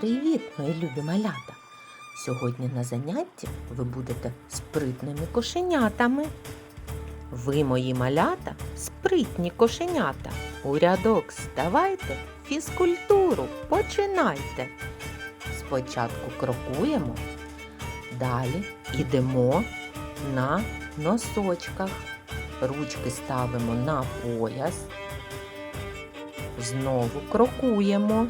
Привіт, мої любі малята! Сьогодні на занятті ви будете спритними кошенятами. Ви, мої малята, спритні кошенята. У рядок ставайте, фізкультуру починайте. Спочатку крокуємо, далі йдемо на носочках. Ручки ставимо на пояс. Знову крокуємо.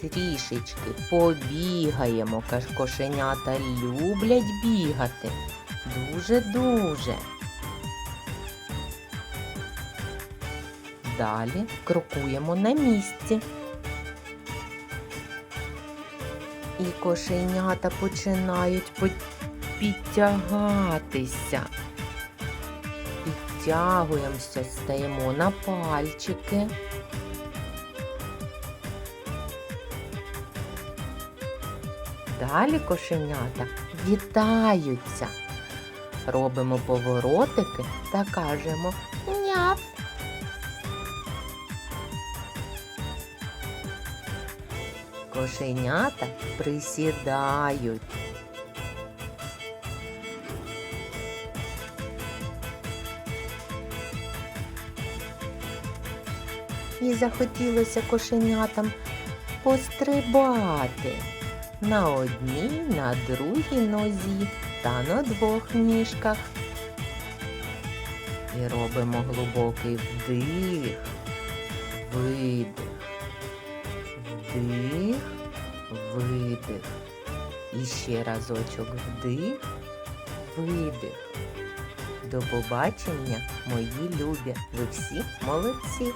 Трішечки побігаємо, каш кошенята люблять бігати. Дуже-дуже. Далі крокуємо на місці. І кошенята починають підтягатися. Підтягуємося, стаємо на пальчики. Далі кошенята вітаються. Робимо поворотики та кажемо няв. Кошенята присідають. І захотілося кошенятам пострибати на одній, на другій нозі та на двох ніжках. І робимо глибокий вдих, видих, вдих, видих. І ще разочок вдих, видих. До побачення, мої любі. Ви всі молодці.